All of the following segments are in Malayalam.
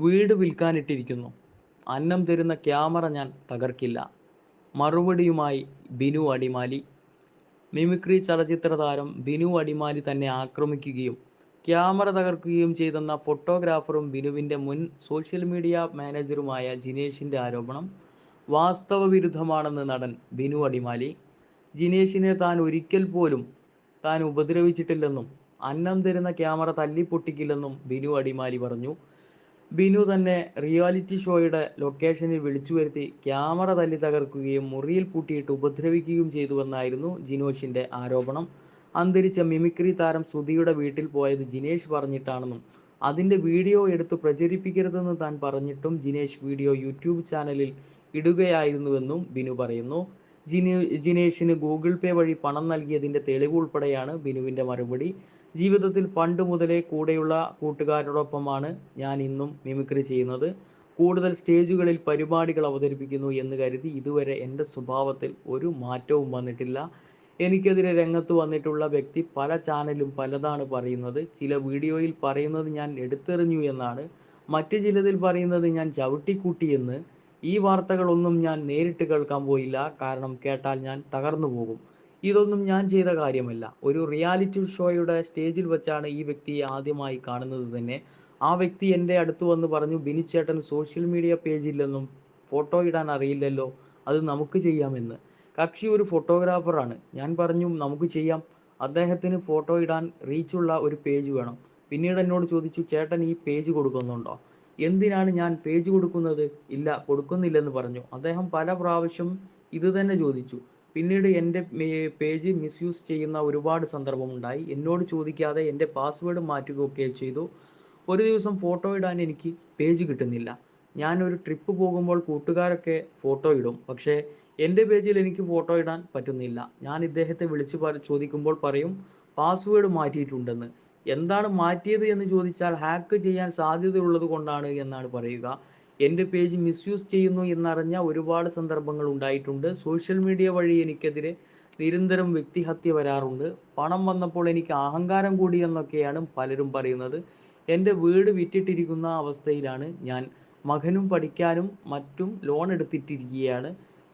വീട് വിൽക്കാനിട്ടിരിക്കുന്നു. അന്നം തരുന്ന ക്യാമറ ഞാൻ തകർക്കില്ല. മറുപടിയുമായി ബിനു അടിമാലി. മിമിക്രി ചലച്ചിത്ര താരം ബിനു അടിമാലി തന്നെ ആക്രമിക്കുകയും ക്യാമറ തകർക്കുകയും ചെയ്തെന്ന ഫോട്ടോഗ്രാഫറും ബിനുവിന്റെ മുൻ സോഷ്യൽ മീഡിയ മാനേജറുമായ ജിനേഷിന്റെ ആരോപണം വാസ്തവ വിരുദ്ധമാണെന്ന് നടൻ ബിനു അടിമാലി. ജിനേഷിനെ താൻ ഒരിക്കൽ പോലും താൻ ഉപദ്രവിച്ചിട്ടില്ലെന്നും അന്നം തരുന്ന ക്യാമറ തല്ലിപ്പൊട്ടിക്കില്ലെന്നും ബിനു അടിമാലി പറഞ്ഞു. ബിനു തന്നെ റിയാലിറ്റി ഷോയുടെ ലൊക്കേഷനിൽ വിളിച്ചു വരുത്തി ക്യാമറ തല്ലി തകർക്കുകയും മുറിയിൽ പൂട്ടിയിട്ട് ഉപദ്രവിക്കുകയും ചെയ്തുവെന്നായിരുന്നു ജിനോഷിന്റെ ആരോപണം. അന്തരിച്ച മിമിക്രി താരം ശ്രുതിയുടെ വീട്ടിൽ പോയത് ജിനേഷ് പറഞ്ഞിട്ടാണെന്നും അതിന്റെ വീഡിയോ എടുത്ത് പ്രചരിപ്പിക്കരുതെന്ന് താൻ പറഞ്ഞിട്ടും ജിനേഷ് വീഡിയോ യൂട്യൂബ് ചാനലിൽ ഇടുകയായിരുന്നുവെന്നും ബിനു പറയുന്നു. ജിനു ജിനേഷിന് ഗൂഗിൾ പേ വഴി പണം നൽകിയതിന്റെ തെളിവ് ഉൾപ്പെടെയാണ് ബിനുവിന്റെ മറുപടി. ജീവിതത്തിൽ പണ്ട് മുതലേ കൂടെയുള്ള കൂട്ടുകാരോടൊപ്പമാണ് ഞാൻ ഇന്നും മിമിക്രി ചെയ്യുന്നത്. കൂടുതൽ സ്റ്റേജുകളിൽ പരിപാടികൾ അവതരിപ്പിക്കുന്നു എന്ന് കരുതി ഇതുവരെ എന്റെ സ്വഭാവത്തിൽ ഒരു മാറ്റവും വന്നിട്ടില്ല. എനിക്കെതിരെ രംഗത്ത് വന്നിട്ടുള്ള വ്യക്തി പല ചാനലും പലതാണ് പറയുന്നത്. ചില വീഡിയോയിൽ പറയുന്നത് ഞാൻ എടുത്തെറിഞ്ഞു എന്നാണ്. മറ്റു ചിലതിൽ പറയുന്നത് ഞാൻ ചവിട്ടിക്കൂട്ടിയെന്ന് ഈ വാർത്തകളൊന്നും ഞാൻ നേരിട്ട് കേൾക്കാൻ പോയില്ല. കാരണം കേട്ടാൽ ഞാൻ തകർന്നു പോകും. ഇതൊന്നും ഞാൻ ചെയ്ത കാര്യമല്ല. ഒരു റിയാലിറ്റി ഷോയുടെ സ്റ്റേജിൽ വെച്ചാണ് ഈ വ്യക്തിയെ ആദ്യമായി കാണുന്നത് തന്നെ. ആ വ്യക്തി എന്റെ അടുത്ത് വന്ന് പറഞ്ഞു ബിനിച്ചേട്ടൻ സോഷ്യൽ മീഡിയ പേജില്ലെന്നും ഫോട്ടോ ഇടാൻ അറിയില്ലല്ലോ അത് നമുക്ക് ചെയ്യാമെന്ന്. കക്ഷി ഒരു ഫോട്ടോഗ്രാഫറാണ് ഞാൻ പറഞ്ഞു നമുക്ക് ചെയ്യാം. അദ്ദേഹത്തിന് ഫോട്ടോ ഇടാൻ റീച്ചുള്ള ഒരു പേജ് വേണം. പിന്നീട് എന്നോട് ചോദിച്ചു ചേട്ടൻ ഈ പേജ് കൊടുക്കുന്നുണ്ടോ? എന്തിനാണ് ഞാൻ പേജ് കൊടുക്കുന്നത്? ഇല്ല കൊടുക്കുന്നില്ലെന്ന് പറഞ്ഞു. അദ്ദേഹം പല പ്രാവശ്യം ഇത് തന്നെ ചോദിച്ചു. പിന്നീട് എന്റെ പേജ് മിസ്യൂസ് ചെയ്യുന്ന ഒരുപാട് സന്ദർഭമുണ്ടായി. എന്നോട് ചോദിക്കാതെ എന്റെ പാസ്വേഡ് മാറ്റുകയൊക്കെ ചെയ്തു. ഒരു ദിവസം ഫോട്ടോ ഇടാൻ എനിക്ക് പേജ് കിട്ടുന്നില്ല. ഞാൻ ഒരു ട്രിപ്പ് പോകുമ്പോൾ കൂട്ടുകാരൊക്കെ ഫോട്ടോ ഇടും. പക്ഷേ എന്റെ പേജിൽ എനിക്ക് ഫോട്ടോ ഇടാൻ പറ്റുന്നില്ല. ഞാൻ ഇദ്ദേഹത്തെ വിളിച്ച് ചോദിക്കുമ്പോൾ പറയും പാസ്വേഡ് മാറ്റിയിട്ടുണ്ടെന്ന്. എന്താണ് മാറ്റിയത് എന്ന് ചോദിച്ചാൽ ഹാക്ക് ചെയ്യാൻ സാധ്യതയുള്ളത് കൊണ്ടാണ് എന്നാണ് പറയുക. എന്റെ പേജ് മിസ്യൂസ് ചെയ്യുന്നു എന്നറിഞ്ഞ ഒരുപാട് സന്ദർഭങ്ങൾ ഉണ്ടായിട്ടുണ്ട്. സോഷ്യൽ മീഡിയ വഴി എനിക്കെതിരെ നിരന്തരം വ്യക്തിഹത്യ വരാറുണ്ട്. പണം വന്നപ്പോൾ എനിക്ക് അഹങ്കാരം കൂടി എന്നൊക്കെയാണ് പലരും പറയുന്നത്. എന്റെ വീട് വിറ്റിട്ടിരിക്കുന്ന അവസ്ഥയിലാണ് ഞാൻ. മകനും പഠിക്കാനും മറ്റും ലോൺ എടുത്തിട്ടിരിക്കുകയാണ്.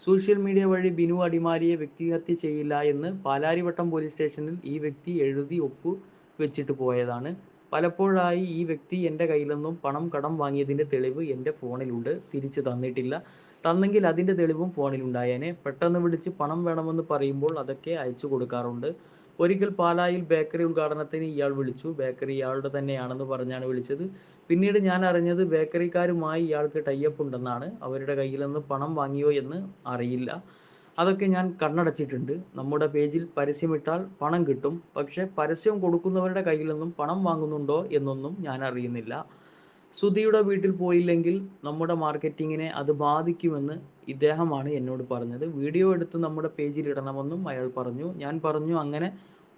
സോഷ്യൽ മീഡിയ വഴി ബിനു അടിമാലിയെ വ്യക്തിഹത്യ ചെയ്യില്ല എന്ന് പാലാരിവട്ടം പോലീസ് സ്റ്റേഷനിൽ ഈ വ്യക്തി എഴുതി ഒപ്പ് വെച്ചിട്ട് പോയതാണ്. പലപ്പോഴായി ഈ വ്യക്തി എന്റെ കയ്യിൽ നിന്നും പണം കടം വാങ്ങിയതിന്റെ തെളിവ് എന്റെ ഫോണിലുണ്ട്. തിരിച്ചു തന്നിട്ടില്ല. തന്നെങ്കിൽ അതിന്റെ തെളിവും ഫോണിലുണ്ടായേനെ. പെട്ടെന്ന് വിളിച്ച് പണം വേണമെന്ന് പറയുമ്പോൾ അതൊക്കെ അയച്ചു കൊടുക്കാറുണ്ട്. ഒരിക്കൽ പാലായിൽ ബേക്കറി ഉദ്ഘാടനത്തിന് ഇയാൾ വിളിച്ചു. ബേക്കറി ഇയാളുടെ തന്നെയാണെന്ന് പറഞ്ഞാണ് വിളിച്ചത്. പിന്നീട് ഞാൻ അറിഞ്ഞത് ബേക്കറിക്കാരുമായി ഇയാൾക്ക് ടൈപ്പ് ഉണ്ടെന്നാണ്. അവരുടെ കയ്യിൽ നിന്ന് പണം വാങ്ങിയോ എന്ന് അറിയില്ല. അതൊക്കെ ഞാൻ കണ്ണടച്ചിട്ടുണ്ട്. നമ്മുടെ പേജിൽ പരസ്യമിട്ടാൽ പണം കിട്ടും. പക്ഷെ പരസ്യം കൊടുക്കുന്നവരുടെ കയ്യിൽ നിന്നും പണം വാങ്ങുന്നുണ്ടോ എന്നൊന്നും ഞാൻ അറിയുന്നില്ല. സുധിയുടെ വീട്ടിൽ പോയില്ലെങ്കിൽ നമ്മുടെ മാർക്കറ്റിങ്ങിനെ അത് ബാധിക്കുമെന്ന് ഇദ്ദേഹമാണ് എന്നോട് പറഞ്ഞത്. വീഡിയോ എടുത്ത് നമ്മുടെ പേജിൽ ഇടണമെന്നും അയാൾ പറഞ്ഞു. ഞാൻ പറഞ്ഞു അങ്ങനെ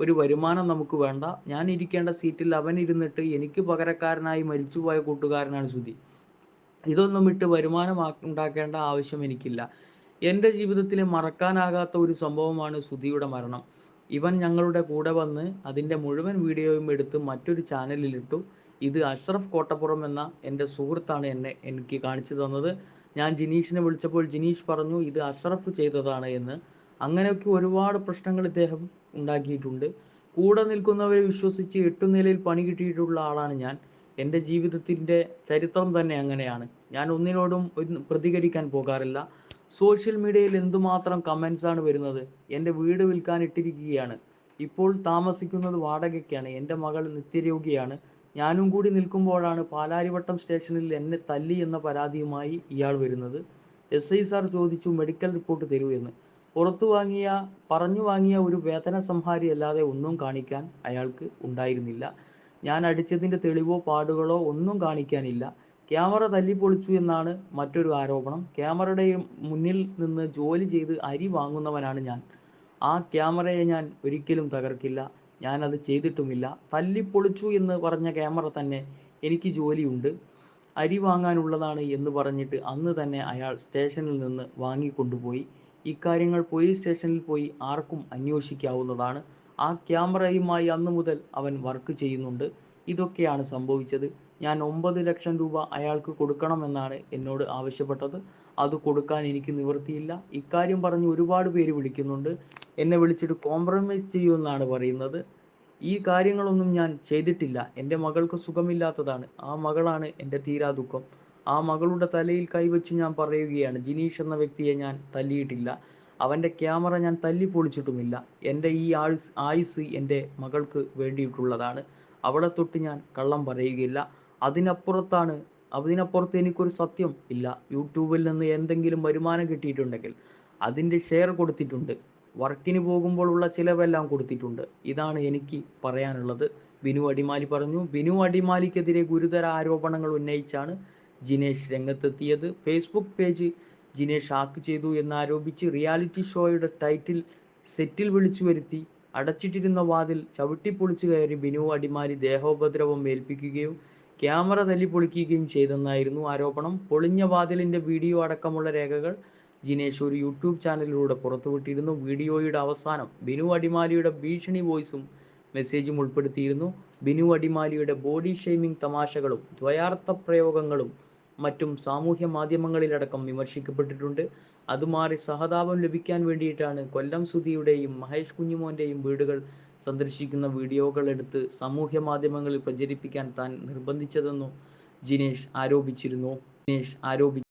ഒരു വരുമാനം നമുക്ക് വേണ്ട. ഞാൻ ഇരിക്കേണ്ട സീറ്റിൽ അവൻ ഇരുന്നിട്ട് എനിക്ക് പകരക്കാരനായി മരിച്ചുപോയ കൂട്ടുകാരനാണ് സുധി. ഇതൊന്നും ഇട്ട് വരുമാനം ഉണ്ടാക്കേണ്ട ആവശ്യം എനിക്കില്ല. എന്റെ ജീവിതത്തിലെ മറക്കാനാകാത്ത ഒരു സംഭവമാണ് സുധിയുടെ മരണം. ഇവൻ ഞങ്ങളുടെ കൂടെ വന്ന് അതിന്റെ മുഴുവൻ വീഡിയോയും എടുത്ത് മറ്റൊരു ചാനലിൽ ഇട്ടു. ഇത് അഷ്റഫ് കോട്ടപ്പുറം എന്ന എന്റെ സുഹൃത്താണ് എന്നെ എനിക്ക് കാണിച്ചു തന്നത്. ഞാൻ ജിനീഷിനെ വിളിച്ചപ്പോൾ ജിനീഷ് പറഞ്ഞു ഇത് അഷ്റഫ് ചെയ്തതാണ് എന്ന്. അങ്ങനെയൊക്കെ ഒരുപാട് പ്രശ്നങ്ങൾ ഇദ്ദേഹം ഉണ്ടാക്കിയിട്ടുണ്ട്. കൂടെ നിൽക്കുന്നവരെ വിശ്വസിച്ച് എട്ടുനിലയിൽ പണി കിട്ടിയിട്ടുള്ള ആളാണ് ഞാൻ. എന്റെ ജീവിതത്തിന്റെ ചരിത്രം തന്നെ അങ്ങനെയാണ്. ഞാൻ ഒന്നിനോടും ഒന്ന് പ്രതികരിക്കാൻ പോകാറില്ല. സോഷ്യൽ മീഡിയയിൽ എന്തുമാത്രം കമൻസ് ആണ് വരുന്നത്? എന്റെ വീട് വിൽക്കാൻ ഇട്ടിരിക്കുകയാണ്. ഇപ്പോൾ താമസിക്കുന്നത് വാടകയ്ക്കാണ്. എന്റെ മകൾ നിത്യരോഗിയാണ്. ഞാനും കൂടി നിൽക്കുമ്പോഴാണ് പാലാരിവട്ടം സ്റ്റേഷനിൽ എന്നെ തല്ലി എന്ന പരാതിയുമായി ഇയാൾ വരുന്നത്. എസ് ഐ സാർ ചോദിച്ചു മെഡിക്കൽ റിപ്പോർട്ട് തരൂ എന്ന്. പുറത്തു വാങ്ങിയ പറഞ്ഞു വാങ്ങിയ ഒരു വേതന സംഹാരി അല്ലാതെ ഒന്നും കാണിക്കാൻ അയാൾക്ക് ഉണ്ടായിരുന്നില്ല. ഞാൻ അടിച്ചതിന്റെ തെളിവോ പാടുകളോ ഒന്നും കാണിക്കാനില്ല. ക്യാമറ തല്ലിപ്പൊളിച്ചു എന്നാണ് മറ്റൊരു ആരോപണം. ക്യാമറയുടെ മുന്നിൽ നിന്ന് ജോലി ചെയ്ത് അരി വാങ്ങുന്നവനാണ് ഞാൻ. ആ ക്യാമറയെ ഞാൻ ഒരിക്കലും തകർക്കില്ല. ഞാൻ അത് ചെയ്തിട്ടുമില്ല. തല്ലിപ്പൊളിച്ചു എന്ന് പറഞ്ഞ ക്യാമറ തന്നെ എനിക്ക് ജോലിയുണ്ട്. അരി വാങ്ങാനുള്ളതാണ് എന്ന് പറഞ്ഞിട്ട് അന്ന് തന്നെ അയാൾ സ്റ്റേഷനിൽ നിന്ന് വാങ്ങിക്കൊണ്ടുപോയി. ഇക്കാര്യങ്ങൾ പോലീസ് സ്റ്റേഷനിൽ പോയി ആർക്കും അന്വേഷിക്കാവുന്നതാണ്. ആ ക്യാമറയുമായി അന്ന് മുതൽ അവൻ വർക്ക് ചെയ്യുന്നുണ്ട്. ഇതൊക്കെയാണ് സംഭവിച്ചത്. ഞാൻ ഒമ്പത് ലക്ഷം രൂപ അയാൾക്ക് കൊടുക്കണമെന്നാണ് എന്നോട് ആവശ്യപ്പെട്ടത്. അത് കൊടുക്കാൻ എനിക്ക് നിവൃത്തിയില്ല. ഇക്കാര്യം പറഞ്ഞ് ഒരുപാട് പേര് വിളിക്കുന്നുണ്ട്. എന്നെ വിളിച്ചിട്ട് കോംപ്രമൈസ് ചെയ്യുമെന്നാണ് പറയുന്നത്. ഈ കാര്യങ്ങളൊന്നും ഞാൻ ചെയ്തിട്ടില്ല. എന്റെ മകൾക്ക് സുഖമില്ലാത്തതാണ്. ആ മകളാണ് എന്റെ തീരാ ദുഃഖം. ആ മകളുടെ തലയിൽ കൈവച്ച് ഞാൻ പറയുകയാണ് ജിനീഷ് എന്ന വ്യക്തിയെ ഞാൻ തല്ലിയിട്ടില്ല. അവന്റെ ക്യാമറ ഞാൻ തല്ലി പൊളിച്ചിട്ടുമില്ല. എന്റെ ഈ ആയുസ് ആയുസ് എന്റെ മകൾക്ക് വേണ്ടിയിട്ടുള്ളതാണ്. അവളെ തൊട്ട് ഞാൻ കള്ളം പറയുകയില്ല. അതിനപ്പുറത്താണ് അതിനപ്പുറത്ത് എനിക്കൊരു സത്യം ഇല്ല. യൂട്യൂബിൽ നിന്ന് എന്തെങ്കിലും വരുമാനം കിട്ടിയിട്ടുണ്ടെങ്കിൽ അതിന്റെ ഷെയർ കൊടുത്തിട്ടുണ്ട്. വർക്കിന് പോകുമ്പോഴുള്ള ചിലവെല്ലാം കൊടുത്തിട്ടുണ്ട്. ഇതാണ് എനിക്ക് പറയാനുള്ളത്. ബിനു അടിമാലി പറഞ്ഞു. ബിനു അടിമാലിക്കെതിരെ ഗുരുതര ആരോപണങ്ങൾ ഉന്നയിച്ചാണ് ജിനേഷ് രംഗത്തെത്തിയത്. ഫേസ്ബുക്ക് പേജ് ജിനേഷ് ഹാക്ക് ചെയ്തു എന്നാരോപിച്ച് റിയാലിറ്റി ഷോയുടെ ടൈറ്റിൽ സെറ്റിൽ വിളിച്ചു വരുത്തി. അടച്ചിട്ടിരുന്ന വാതിൽ ചവിട്ടിപ്പൊളിച്ചു കയറി ബിനു അടിമാലി ദേഹോപദ്രവം ഏൽപ്പിക്കുകയും ക്യാമറ തല്ലിപ്പൊളിക്കുകയും ചെയ്തെന്നായിരുന്നു ആരോപണം. പൊളിഞ്ഞ വാതിലിന്റെ വീഡിയോ അടക്കമുള്ള രേഖകൾ ജിനേഷ് ഒരു യൂട്യൂബ് ചാനലിലൂടെ പുറത്തുവിട്ടിരുന്നു. വീഡിയോയുടെ അവസാനം ബിനു അടിമാലിയുടെ ഭീഷണി വോയിസും മെസ്സേജും ഉൾപ്പെടുത്തിയിരുന്നു. ബിനു അടിമാലിയുടെ ബോഡി ഷെയ്മിംഗ് തമാശകളും ദ്വയാർത്ഥ പ്രയോഗങ്ങളും മറ്റും സാമൂഹ്യ മാധ്യമങ്ങളിലടക്കം വിമർശിക്കപ്പെട്ടിട്ടുണ്ട്. അത് മാറി സഹതാപം ലഭിക്കാൻ വേണ്ടിയിട്ടാണ് കൊല്ലം സുധിയുടെയും മഹേഷ് കുഞ്ഞുമോന്റെയും വീടുകൾ സന്ദർശിക്കുന്ന വീഡിയോകൾ എടുത്ത് സമൂഹ മാധ്യമങ്ങളിൽ പ്രചരിപ്പിക്കാൻ താൻ നിർബന്ധിച്ചതെന്നും ജിനേഷ് ആരോപിച്ചിരുന്നു. ജിനേഷ് ആരോപി